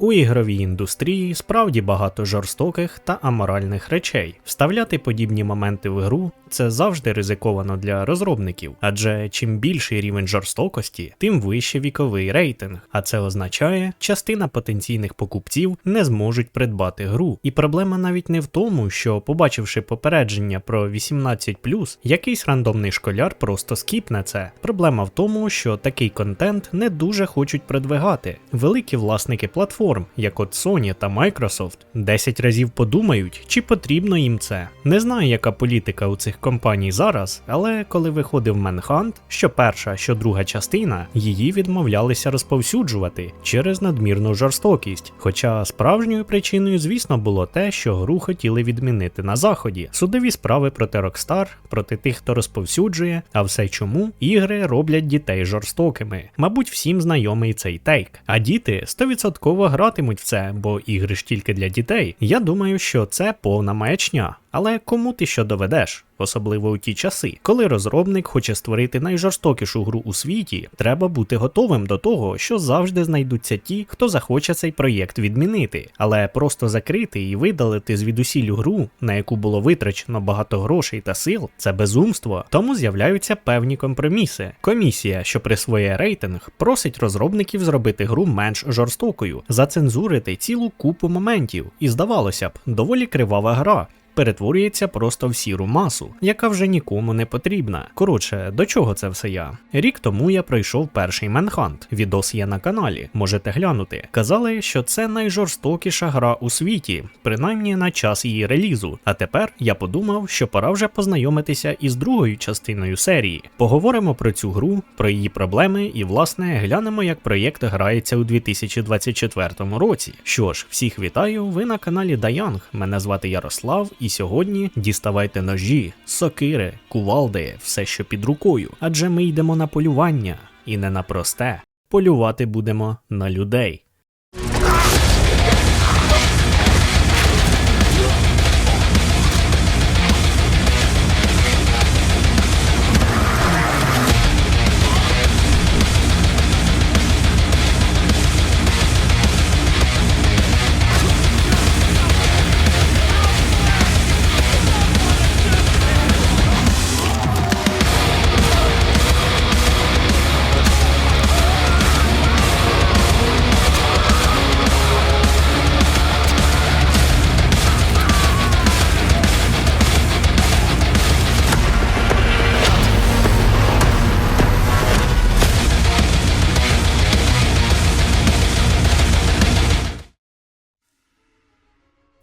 У ігровій індустрії справді багато жорстоких та аморальних речей. Вставляти подібні моменти в гру це завжди ризиковано для розробників, адже чим більший рівень жорстокості, тим вище віковий рейтинг. А це означає, частина потенційних покупців не зможуть придбати гру. І проблема навіть не в тому, що, побачивши попередження про 18+, якийсь рандомний школяр просто скіпне це. Проблема в тому, що такий контент не дуже хочуть продвигати. Великі власники платформ, як от Sony та Microsoft, 10 разів подумають, чи потрібно їм це. Не знаю, яка політика у цих компаній зараз, але коли виходив Manhunt, що перша, що друга частина, її відмовлялися розповсюджувати через надмірну жорстокість. Хоча справжньою причиною, звісно, було те, що гру хотіли відмінити на заході. Судові справи проти Rockstar, проти тих, хто розповсюджує, а все чому ігри роблять дітей жорстокими. Мабуть, всім знайомий цей тейк. А діти 100% гратимуть в це, бо ігри ж тільки для дітей. Я думаю, що це повна маячня. Але кому ти що доведеш? Особливо у ті часи, коли розробник хоче створити найжорстокішу гру у світі, треба бути готовим до того, що завжди знайдуться ті, хто захоче цей проєкт відмінити, але просто закрити і видалити звідусіль гру, на яку було витрачено багато грошей та сил, це безумство. Тому з'являються певні компроміси. Комісія, що присвоює рейтинг, просить розробників зробити гру менш жорстокою, зацензурити цілу купу моментів, і здавалося б, доволі кривава гра перетворюється просто в сіру масу, яка вже нікому не потрібна. Коротше, до чого це все я? Рік тому я пройшов перший Менхант. Відос є на каналі, можете глянути. Казали, що це найжорстокіша гра у світі, принаймні на час її релізу. А тепер я подумав, що пора вже познайомитися із другою частиною серії. Поговоримо про цю гру, про її проблеми і, власне, глянемо, як проєкт грається у 2024 році. Що ж, всіх вітаю, ви на каналі Dayoung. Мене звати Ярослав, і сьогодні діставайте ножі, сокири, кувалди, все, що під рукою. Адже ми йдемо на полювання, і не на просте. Полювати будемо на людей.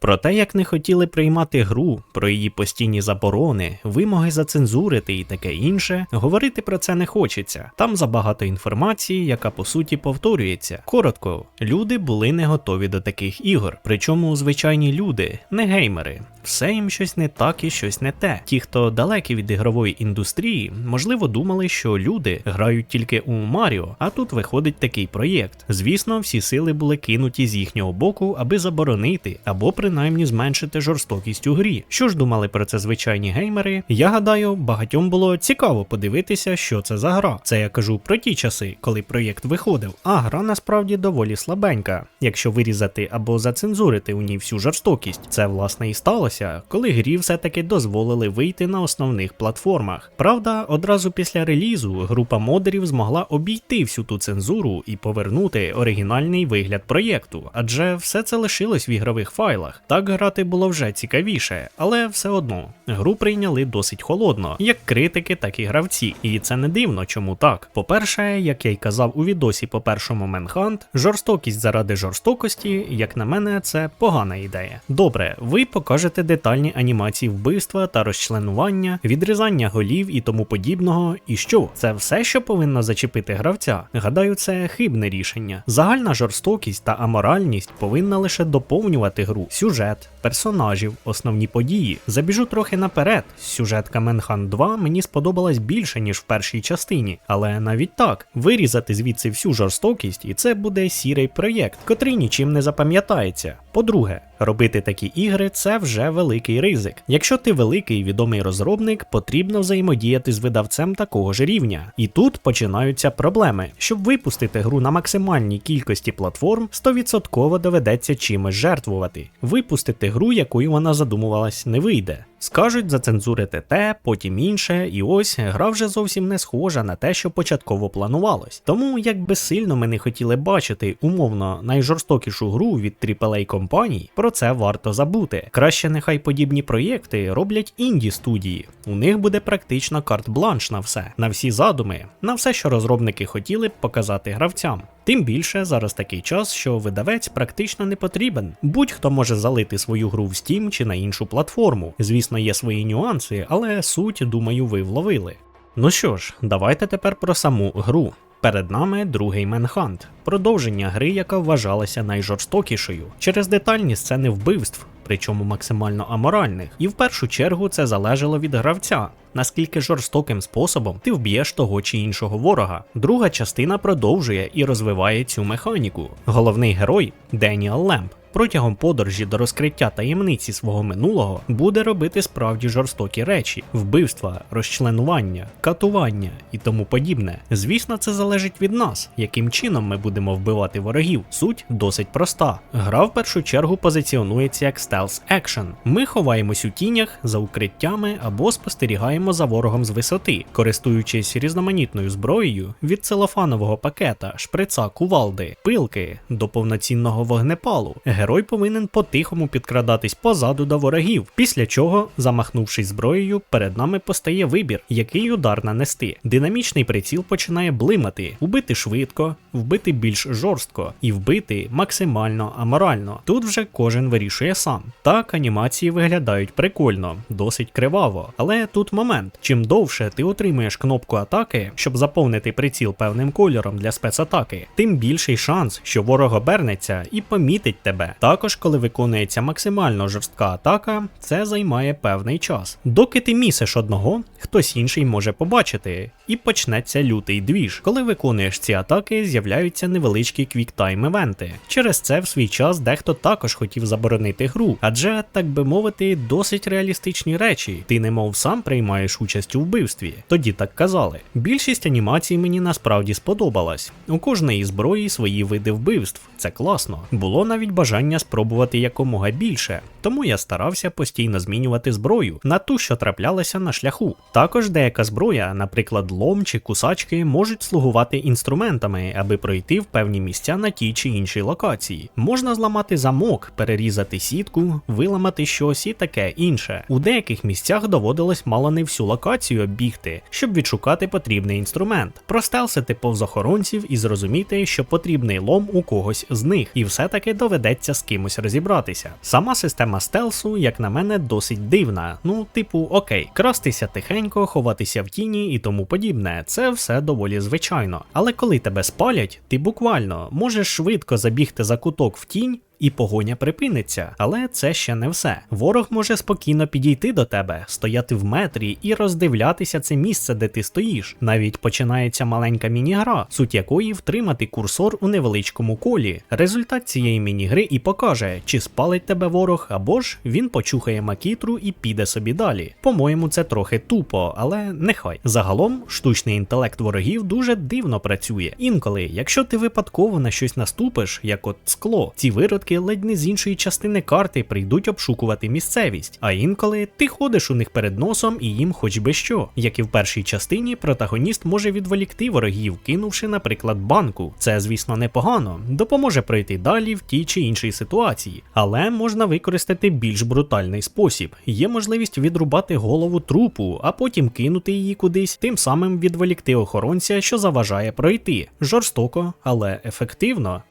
Про те, як не хотіли приймати гру, про її постійні заборони, вимоги зацензурити і таке інше, говорити про це не хочеться. Там забагато інформації, яка по суті повторюється. Коротко, люди були не готові до таких ігор. Причому звичайні люди, не геймери. Все їм щось не так і щось не те. Ті, хто далекі від ігрової індустрії, можливо, думали, що люди грають тільки у Маріо, а тут виходить такий проєкт. Звісно, всі сили були кинуті з їхнього боку, аби заборонити або принаймні зменшити жорстокість у грі. Що ж думали про це звичайні геймери? Я гадаю, багатьом було цікаво подивитися, що це за гра. Це я кажу про ті часи, коли проєкт виходив. А гра насправді доволі слабенька, якщо вирізати або зацензурити у ній всю жорстокість. Це власне і сталося коли грі все-таки дозволили вийти на основних платформах. Правда, одразу після релізу група модерів змогла обійти всю ту цензуру і повернути оригінальний вигляд проєкту, адже все це лишилось в ігрових файлах. Так грати було вже цікавіше, але все одно гру прийняли досить холодно, як критики, так і гравці. І це не дивно, чому так. По-перше, як я й казав у відосі по першому Менхант, жорстокість заради жорстокості, як на мене, це погана ідея. Добре, ви покажете детальні анімації вбивства та розчленування, відрізання голів і тому подібного. І що? Це все, що повинно зачепити гравця? Гадаю, це хибне рішення. Загальна жорстокість та аморальність повинна лише доповнювати гру, сюжет, персонажів, основні події. Забіжу трохи наперед. Сюжетка Менхан 2 мені сподобалась більше, ніж в першій частині, але навіть так, вирізати звідси всю жорстокість, і це буде сірий проєкт, котрий нічим не запам'ятається. По-друге, Робити такі ігри це вже великий ризик. Якщо ти великий відомий розробник, потрібно взаємодіяти з видавцем такого ж рівня. І тут починаються проблеми. Щоб випустити гру на максимальній кількості платформ, 100% доведеться чимось жертвувати. Випустити гру, якою вона задумувалась, не вийде. Скажуть зацензурити те, потім інше, і ось гра вже зовсім не схожа на те, що початково планувалось. Тому, як би сильно ми не хотіли бачити умовно найжорстокішу гру від AAA компаній, про це варто забути. Краще нехай подібні проєкти роблять інді студії. У них буде практично карт-бланш на все, на всі задуми, на все, що розробники хотіли б показати гравцям. Тим більше зараз такий час, що видавець практично не потрібен. Будь-хто може залити свою гру в Steam чи на іншу платформу. Звісно, є свої нюанси, але суть, думаю, ви вловили. Ну що ж, давайте тепер про саму гру. Перед нами другий Менхант, продовження гри, яка вважалася найжорстокішою через детальні сцени вбивств, причому максимально аморальних. І в першу чергу це залежало від гравця, наскільки жорстоким способом ти вб'єш того чи іншого ворога. Друга частина продовжує і розвиває цю механіку. Головний герой Деніал Лемп. Протягом подорожі до розкриття таємниці свого минулого буде робити справді жорстокі речі: вбивства, розчленування, катування і тому подібне. Звісно, це залежить від нас, яким чином ми будемо вбивати ворогів. Суть досить проста. Гра в першу чергу позиціонується як стелс екшен. Ми ховаємось у тінях за укриттями або спостерігаємо за ворогом з висоти, користуючись різноманітною зброєю від целофанового пакета, шприца, кувалди, пилки до повноцінного вогнепалу. Герой повинен по-тихому підкрадатись позаду до ворогів, після чого, замахнувшись зброєю, перед нами постає вибір, який удар нанести. Динамічний приціл починає блимати, вбити швидко, вбити більш жорстко і вбити максимально аморально. Тут вже кожен вирішує сам. Так, анімації виглядають прикольно, досить криваво. Але тут момент: чим довше ти отримуєш кнопку атаки, щоб заповнити приціл певним кольором для спецатаки, тим більший шанс, що ворог обернеться і помітить тебе. Також, коли виконується максимально жорстка атака, це займає певний час. Доки ти місиш одного, хтось інший може побачити, і почнеться лютий двіж. Коли виконуєш ці атаки, з'являються невеличкі квіктайм івенти. Через це в свій час дехто також хотів заборонити гру, адже, так би мовити, досить реалістичні речі. Ти немов сам приймаєш участь у вбивстві. Тоді так казали. Більшість анімацій мені насправді сподобалась. У кожної зброї свої види вбивств. Це класно. Було навіть бажання спробувати якомога більше, тому я старався постійно змінювати зброю на ту, що траплялася на шляху. Також деяка зброя, наприклад, лом чи кусачки, можуть слугувати інструментами, аби пройти в певні місця на тій чи іншій локації. Можна зламати замок, перерізати сітку, виламати щось і таке інше. У деяких місцях доводилось мало не всю локацію оббігти, щоб відшукати потрібний інструмент, простелсити повз охоронців і зрозуміти, що потрібний лом у когось з них, і все-таки доведеться з кимось розібратися. Сама система стелсу, як на мене, досить дивна. Ну, типу, окей, крастися тихенько, ховатися в тіні і тому подібне. Це все доволі звичайно. Але коли тебе спалять, ти буквально можеш швидко забігти за куток в тінь. І погоня припиниться, але це ще не все. Ворог може спокійно підійти до тебе, стояти в метрі і роздивлятися це місце, де ти стоїш. Навіть починається маленька міні-гра, суть якої втримати курсор у невеличкому колі. Результат цієї міні-гри і покаже, чи спалить тебе ворог, або ж він почухає макітру і піде собі далі. По-моєму, це трохи тупо, але нехай. Загалом штучний інтелект ворогів дуже дивно працює. Інколи, якщо ти випадково на щось наступиш, як от скло, ці виродки ледь не з іншої частини карти прийдуть обшукувати місцевість, а інколи ти ходиш у них перед носом і їм хоч би що. Як і в першій частині, протагоніст може відволікти ворогів, кинувши, наприклад, банку. Це, звісно, непогано, допоможе пройти далі в тій чи іншій ситуації, але можна використати більш брутальний спосіб. Є можливість відрубати голову трупу, а потім кинути її кудись, тим самим відволікти охоронця, що заважає пройти. Жорстоко, але ефективно.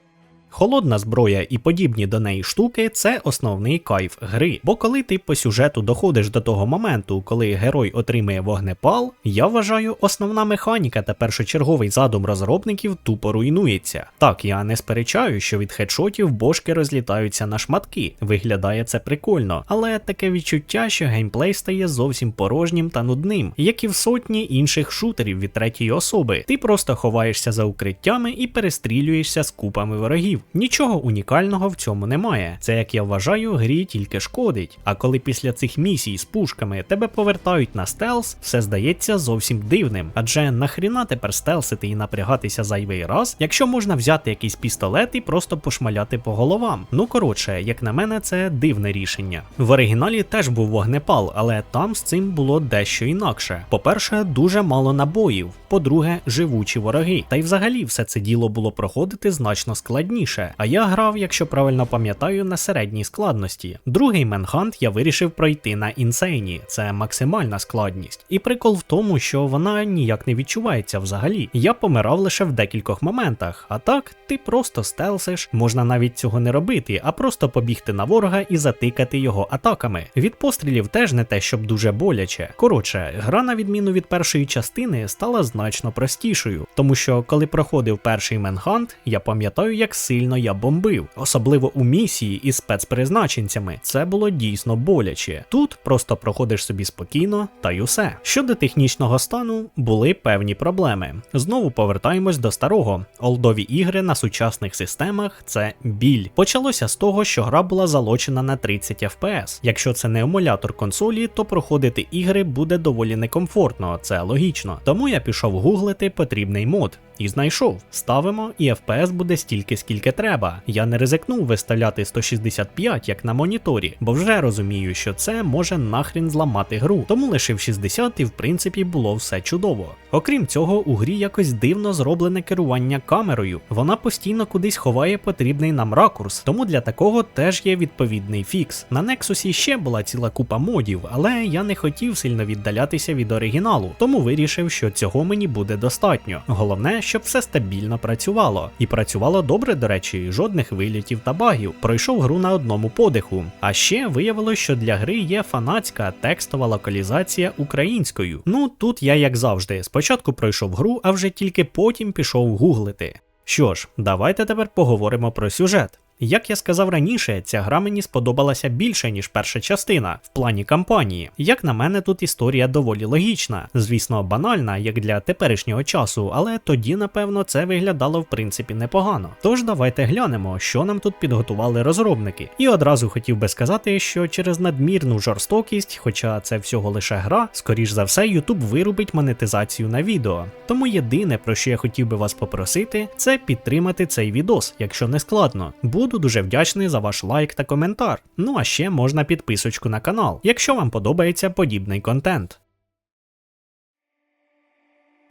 Холодна зброя і подібні до неї штуки це основний кайф гри. Бо коли ти по сюжету доходиш до того моменту, коли герой отримує вогнепал, я вважаю, основна механіка та першочерговий задум розробників тупо руйнується. Так, я не сперечаю, що від хедшотів бошки розлітаються на шматки. Виглядає це прикольно, але таке відчуття, що геймплей стає зовсім порожнім та нудним, як і в сотні інших шутерів від третьої особи. Ти просто ховаєшся за укриттями і перестрілюєшся з купами ворогів. Нічого унікального в цьому немає. Це, як я вважаю, грі тільки шкодить. А коли після цих місій з пушками тебе повертають на стелс, все здається зовсім дивним. Адже нахріна тепер стелсити і напрягатися зайвий раз, якщо можна взяти якийсь пістолет і просто пошмаляти по головам. Ну коротше, як на мене, це дивне рішення. В оригіналі теж був вогнепал, але там з цим було дещо інакше. По-перше, дуже мало набоїв. По-друге, живучі вороги. Та й взагалі все це діло було проходити значно складніше. А я грав, якщо правильно пам'ятаю, на середній складності. Другий Менхант я вирішив пройти на інсейні, це максимальна складність. І прикол в тому, що вона ніяк не відчувається взагалі. Я помирав лише в декількох моментах. А так, ти просто стелсиш, можна навіть цього не робити, а просто побігти на ворога і затикати його атаками. Від пострілів теж не те, щоб дуже боляче. Коротше, гра, на відміну від першої частини, стала значно простішою, тому що коли проходив перший Менхант, я пам'ятаю, як сильно я бомбив, особливо у місії із спецпризначенцями. Це було дійсно боляче. Тут просто проходиш собі спокійно, та й усе. Щодо технічного стану, були певні проблеми. Знову повертаємось до старого. Олдові ігри на сучасних системах це біль. Почалося з того, що гра була залочена на 30 FPS. Якщо це не емулятор консолі, то проходити ігри буде доволі некомфортно, це логічно. Тому я пішов гуглити потрібний мод. І знайшов, ставимо, і FPS буде стільки, скільки треба. Я не ризикнув виставляти 165 як на моніторі, бо вже розумію, що це може нахрін зламати гру. Тому лишив 60 і в принципі було все чудово. Окрім цього, у грі якось дивно зроблене керування камерою. Вона постійно кудись ховає потрібний нам ракурс, тому для такого теж є відповідний фікс. На Nexus ще була ціла купа модів, але я не хотів сильно віддалятися від оригіналу, тому вирішив, що цього мені буде достатньо. Головне, щоб все стабільно працювало. І працювало добре, до речі, жодних вилітів та багів. Пройшов гру на одному подиху. А ще виявилось, що для гри є фанатська текстова локалізація українською. Ну тут я як завжди, спочатку пройшов гру, а вже тільки потім пішов гуглити. Що ж, давайте тепер поговоримо про сюжет. Як я сказав раніше, ця гра мені сподобалася більше, ніж перша частина в плані кампанії. Як на мене, тут історія доволі логічна, звісно, банальна, як для теперішнього часу, але тоді, напевно, це виглядало в принципі непогано. Тож давайте глянемо, що нам тут підготували розробники. І одразу хотів би сказати, що через надмірну жорстокість, хоча це всього лише гра, скоріш за все, YouTube вирубить монетизацію на відео. Тому єдине, про що я хотів би вас попросити, це підтримати цей відос, якщо не складно. Буду дуже вдячний за ваш лайк та коментар. Ну а ще можна підписочку на канал, якщо вам подобається подібний контент.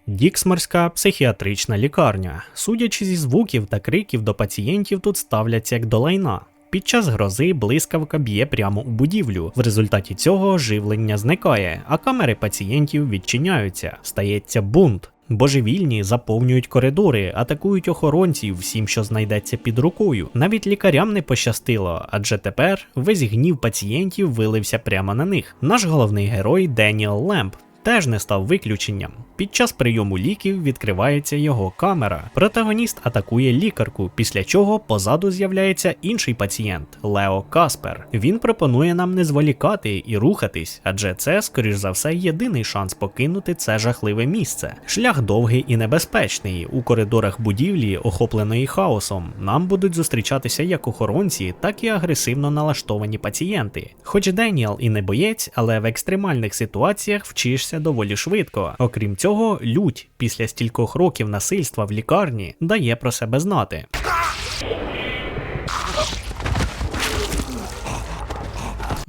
Діксморська психіатрична лікарня. Судячи зі звуків та криків до пацієнтів, тут ставляться як до лайна. Під час грози блискавка б'є прямо у будівлю. В результаті цього живлення зникає, а камери пацієнтів відчиняються. Стається бунт. Божевільні заповнюють коридори, атакують охоронців всім, що знайдеться під рукою. Навіть лікарям не пощастило, адже тепер весь гнів пацієнтів вилився прямо на них. Наш головний герой Деніел Лемп. Теж не став виключенням. Під час прийому ліків відкривається його камера. Протагоніст атакує лікарку, після чого позаду з'являється інший пацієнт Лео Каспер. Він пропонує нам не зволікати і рухатись, адже це, скоріш за все, єдиний шанс покинути це жахливе місце. Шлях довгий і небезпечний. У коридорах будівлі, охопленої хаосом, нам будуть зустрічатися як охоронці, так і агресивно налаштовані пацієнти. Хоч Деніел і не боєць, але в екстремальних ситуаціях вчишся доволі швидко. Окрім цього, лють після стількох років насильства в лікарні дає про себе знати.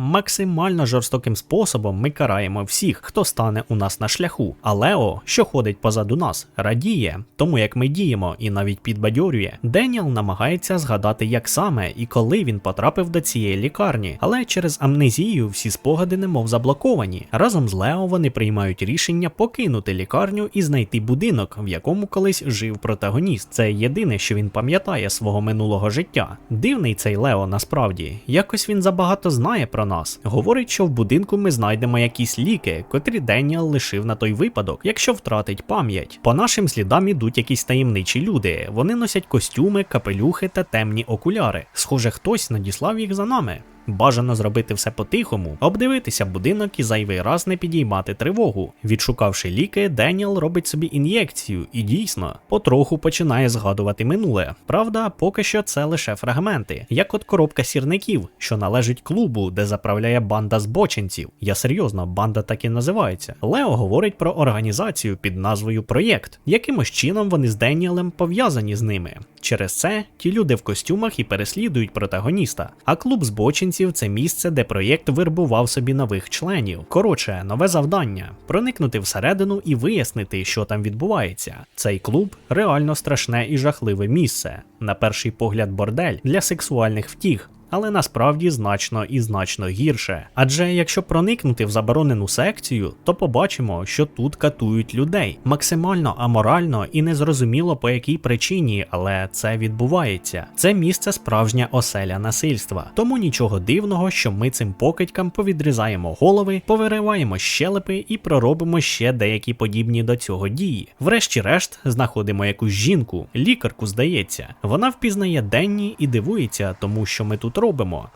Максимально жорстоким способом ми караємо всіх, хто стане у нас на шляху. А Лео, що ходить позаду нас, радіє, тому як ми діємо і навіть підбадьорює. Деніел намагається згадати, як саме і коли він потрапив до цієї лікарні, але через амнезію всі спогади немов заблоковані. Разом з Лео вони приймають рішення покинути лікарню і знайти будинок, в якому колись жив протагоніст. Це єдине, що він пам'ятає свого минулого життя. Дивний цей Лео насправді, якось він забагато знає про нас. Говорить, що в будинку ми знайдемо якісь ліки, котрі Деніал лишив на той випадок, якщо втратить пам'ять. По нашим слідам ідуть якісь таємничі люди. Вони носять костюми, капелюхи та темні окуляри. Схоже, хтось надіслав їх за нами. Бажано зробити все по-тихому, обдивитися будинок і зайвий раз не підіймати тривогу. Відшукавши ліки, Деніел робить собі ін'єкцію і дійсно потроху починає згадувати минуле. Правда, поки що це лише фрагменти, як от коробка сірників, що належить клубу, де заправляє банда збочинців. Я серйозно, банда так і називається. Лео говорить про організацію під назвою Проєкт. Якимось чином вони з Деніелем пов'язані з ними. Через це ті люди в костюмах і переслідують протагоніста. А клуб збочинців це місце, де проєкт вербував собі нових членів. Коротше, нове завдання проникнути всередину і вияснити, що там відбувається. Цей клуб реально страшне і жахливе місце. На перший погляд, бордель для сексуальних втіх. Але насправді значно і значно гірше. Адже якщо проникнути в заборонену секцію, то побачимо, що тут катують людей максимально аморально і незрозуміло по якій причині, але це відбувається. Це місце справжня оселя насильства. Тому нічого дивного, що ми цим покидькам повідрізаємо голови, повириваємо щелепи і проробимо ще деякі подібні до цього дії. Врешті-решт, знаходимо якусь жінку, лікарку, здається. Вона впізнає Денні і дивується, тому що ми тут робимо.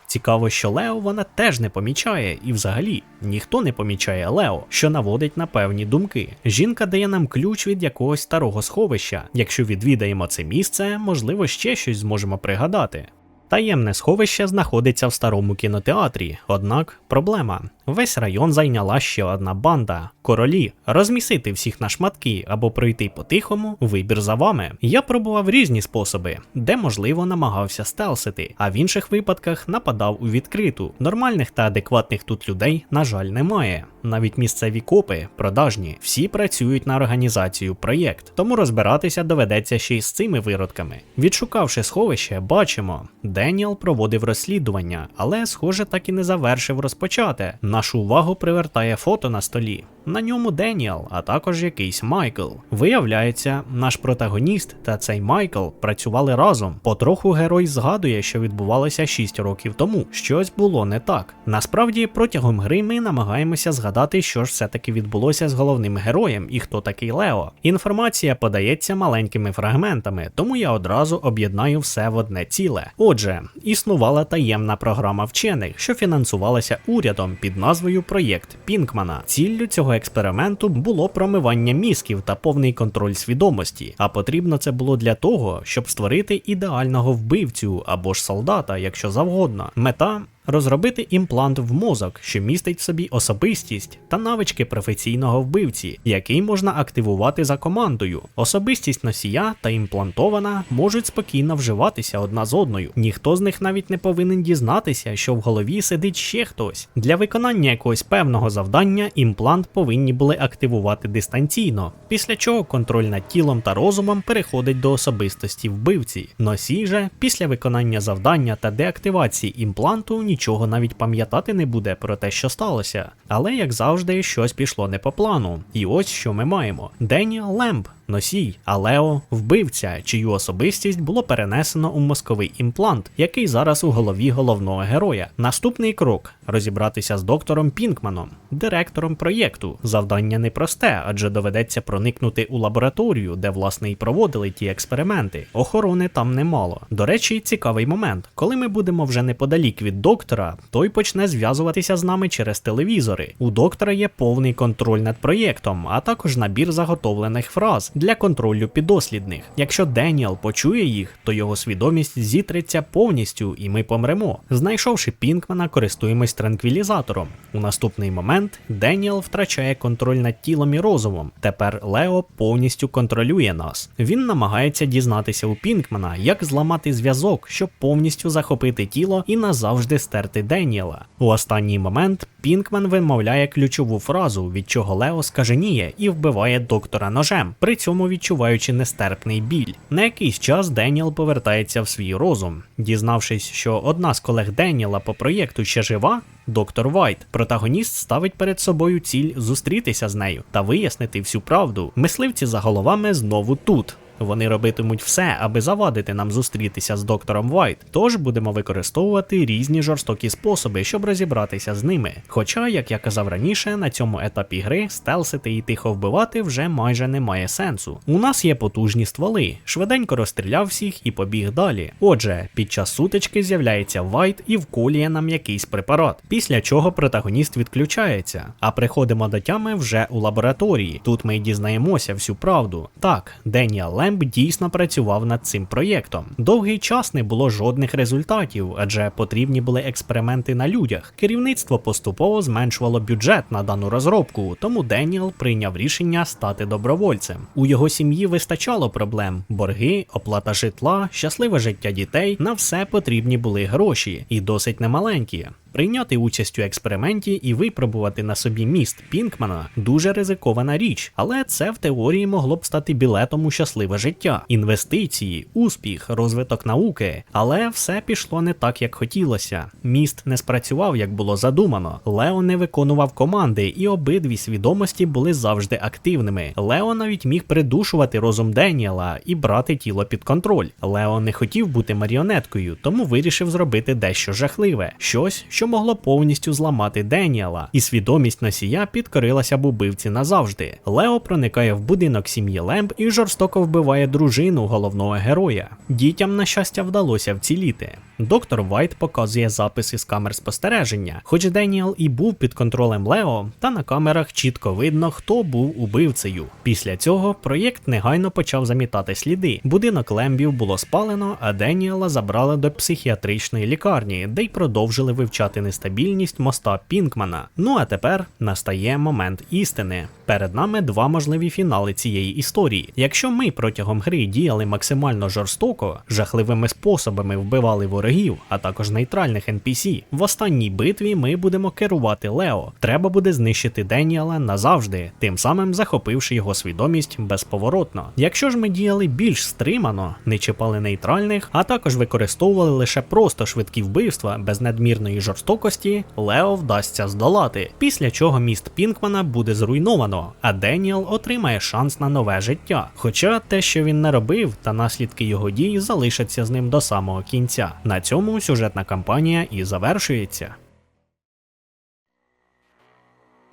Цікаво, що Лео вона теж не помічає, і взагалі ніхто не помічає Лео, що наводить на певні думки. Жінка дає нам ключ від якогось старого сховища. Якщо відвідаємо це місце, можливо, ще щось зможемо пригадати. Таємне сховище знаходиться в старому кінотеатрі, однак проблема. Весь район зайняла ще одна банда королі. Розмісити всіх на шматки або пройти по-тихому, вибір за вами. Я пробував різні способи, де можливо намагався стелсити, а в інших випадках нападав у відкриту. Нормальних та адекватних тут людей, на жаль, немає. Навіть місцеві копи, продажні, всі працюють на організацію проєкт, тому розбиратися доведеться ще й з цими виродками. Відшукавши сховище, бачимо, Деніел проводив розслідування, але, схоже, так і не завершив розпочати. Нашу увагу привертає фото на столі. На ньому Деніел, а також якийсь Майкл. Виявляється, наш протагоніст та цей Майкл працювали разом. Потроху герой згадує, що відбувалося 6 років тому. Щось було не так. Насправді, протягом гри ми намагаємося згадати, що ж все-таки відбулося з головним героєм і хто такий Лео. Інформація подається маленькими фрагментами, тому я одразу об'єднаю все в одне ціле. Отже, існувала таємна програма вчених, що фінансувалася урядом під назвою Проєкт Пінкмана. Ціллю цього експерименту було промивання мізків та повний контроль свідомості. А потрібно це було для того, щоб створити ідеального вбивцю або ж солдата, якщо завгодно. Мета розробити імплант в мозок, що містить в собі особистість та навички професійного вбивці, який можна активувати за командою. Особистість носія та імплантована можуть спокійно вживатися одна з одною. Ніхто з них навіть не повинен дізнатися, що в голові сидить ще хтось. Для виконання якогось певного завдання імплант повинні були активувати дистанційно, після чого контроль над тілом та розумом переходить до особистості вбивці. Носій же після виконання завдання та деактивації імпланту нічого навіть пам'ятати не буде про те, що сталося. Але як завжди, щось пішло не по плану. І ось що ми маємо: Деніал Лемб, носій, а Лео вбивця, чию особистість було перенесено у мозковий імплант, який зараз у голові головного героя. Наступний крок розібратися з доктором Пінкманом, директором проєкту. Завдання непросте, адже доведеться проникнути у лабораторію, де власне і проводили ті експерименти. Охорони там немало. До речі, цікавий момент. Коли ми будемо вже неподалік від доктора, той почне зв'язуватися з нами через телевізори. У доктора є повний контроль над проєктом, а також набір заготовлених фраз для контролю підослідних. Якщо Деніел почує їх, то його свідомість зітреться повністю, і ми помремо. Знайшовши Пінкмана, користуємось транквілізатором. У наступний момент Деніел втрачає контроль над тілом і розумом. Тепер Лео повністю контролює нас. Він намагається дізнатися у Пінкмана, як зламати зв'язок, щоб повністю захопити тіло і назавжди стерти Деніела. У останній момент Пінкман вимовляє ключову фразу, від чого Лео скаженіє і вбиває доктора ножем, при цьому відчуваючи нестерпний біль. На якийсь час Деніел повертається в свій розум, дізнавшись, що одна з колег Деніела по проєкту ще жива. Доктор Вайт, протагоніст, ставить перед собою ціль зустрітися з нею та вияснити всю правду. Мисливці за головами знову тут. Вони робитимуть все, аби завадити нам зустрітися з доктором Вайт. Тож будемо використовувати різні жорстокі способи, щоб розібратися з ними. Хоча, як я казав раніше, на цьому етапі гри стелсити і тихо вбивати вже майже немає сенсу. У нас є потужні стволи, швиденько розстріляв всіх і побіг далі. Отже, під час сутички з'являється Вайт і вколює нам якийсь препарат, після чого протагоніст відключається. А приходимо до тями вже у лабораторії. Тут ми й дізнаємося всю правду. Так, Деніал Лемб дійсно працював над цим проєктом. Довгий час не було жодних результатів, адже потрібні були експерименти на людях. Керівництво поступово зменшувало бюджет на дану розробку, тому Деніел прийняв рішення стати добровольцем. У його сім'ї вистачало проблем: борги, оплата житла, щасливе життя дітей. На все потрібні були гроші, і досить немаленькі. Прийняти участь у експерименті і випробувати на собі міст Пінкмана дуже ризикована річ, але це в теорії могло б стати білетом у щасливе життя, інвестиції, успіх, розвиток науки. Але все пішло не так, як хотілося. Міст не спрацював, як було задумано. Лео не виконував команди, і обидві свідомості були завжди активними. Лео навіть міг придушувати розум Деніела і брати тіло під контроль. Лео не хотів бути маріонеткою, тому вирішив зробити дещо жахливе, щось, що могло повністю зламати Деніела, і свідомість носія підкорилася б убивці назавжди. Лео проникає в будинок сім'ї Лемб і жорстоко вбиває дружину головного героя. Дітям, на щастя, вдалося вціліти. Доктор Вайт показує записи з камер спостереження, хоч Деніел і був під контролем Лео, та на камерах чітко видно, хто був убивцею. Після цього проєкт негайно почав замітати сліди. Будинок Лембів було спалено, а Деніела забрали до психіатричної лікарні, де й продовжили вивчати нестабільність моста Пінкмана. Ну а тепер настає момент істини. Перед нами два можливі фінали цієї історії. Якщо ми протягом гри діяли максимально жорстоко, жахливими способами вбивали ворогів, а також нейтральних NPC, в останній битві ми будемо керувати Лео. Треба буде знищити Деніела назавжди, тим самим захопивши його свідомість безповоротно. Якщо ж ми діяли більш стримано, не чіпали нейтральних, а також використовували лише просто швидкі вбивства без надмірної жорстокості, Лео вдасться здолати. Після чого міст Пінкмана буде зруйновано, а Деніел отримає шанс на нове життя. Хоча те, що він не робив, та наслідки його дій залишаться з ним до самого кінця. Цьому сюжетна кампанія і завершується.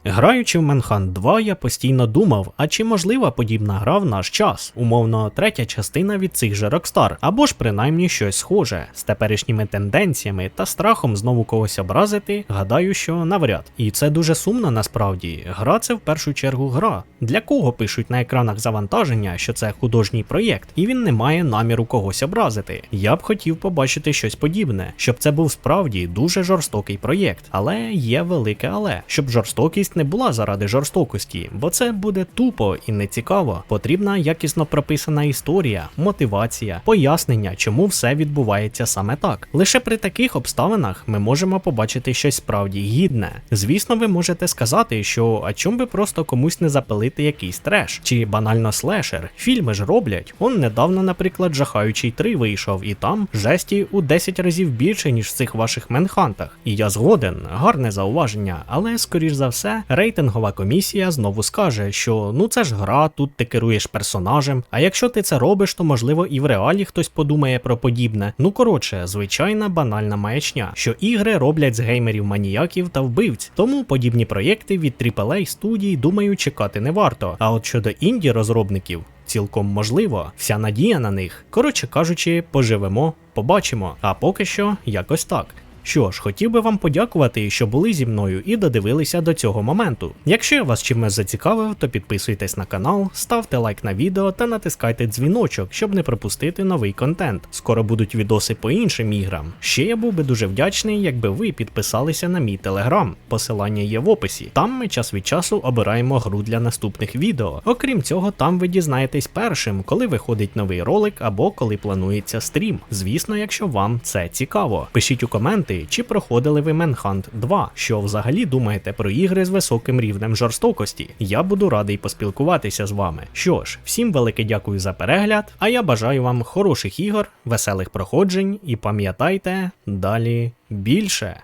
Граючи в Manhunt 2, я постійно думав, а чи можлива подібна гра в наш час, умовно, третя частина від цих же Rockstar, або ж принаймні щось схоже, з теперішніми тенденціями та страхом знову когось образити, гадаю, що навряд. І це дуже сумно насправді. Гра це в першу чергу гра. Для кого пишуть на екранах завантаження, що це художній проєкт, і він не має наміру когось образити. Я б хотів побачити щось подібне, щоб це був справді дуже жорстокий проєкт, але є велике але, щоб жорстокість не була заради жорстокості, бо це буде тупо і нецікаво. Потрібна якісно прописана історія, мотивація, пояснення, чому все відбувається саме так. Лише при таких обставинах ми можемо побачити щось справді гідне. Звісно, ви можете сказати, що а чому би просто комусь не запилити якийсь треш чи банально слешер. Фільми ж роблять. Он недавно, наприклад, жахаючий 3 вийшов, і там жесті у 10 разів більше, ніж в цих ваших менхантах. І я згоден, гарне зауваження, але скоріш за все рейтингова комісія знову скаже, що ну це ж гра, тут ти керуєш персонажем. А якщо ти це робиш, то можливо і в реалі хтось подумає про подібне. Ну коротше, звичайна банальна маячня, що ігри роблять з геймерів маніяків та вбивць. Тому подібні проєкти від AAA студій, думаю, чекати не варто. А от щодо інді розробників. Цілком можливо, вся надія на них. Коротше кажучи, поживемо, побачимо. А поки що якось так. Що ж, хотів би вам подякувати, що були зі мною і додивилися до цього моменту. Якщо я вас чимось зацікавив, то підписуйтесь на канал, ставте лайк на відео та натискайте дзвіночок, щоб не пропустити новий контент. Скоро будуть відоси по іншим іграм. Ще я був би дуже вдячний, якби ви підписалися на мій телеграм. Посилання є в описі. Там ми час від часу обираємо гру для наступних відео. Окрім цього, там ви дізнаєтесь першим, коли виходить новий ролик або коли планується стрім. Звісно, якщо вам це цікаво. Пишіть у коменти чи проходили ви Manhunt 2, що взагалі думаєте про ігри з високим рівнем жорстокості. Я буду радий поспілкуватися з вами. Що ж, всім велике дякую за перегляд, а я бажаю вам хороших ігор, веселих проходжень і пам'ятайте, далі більше.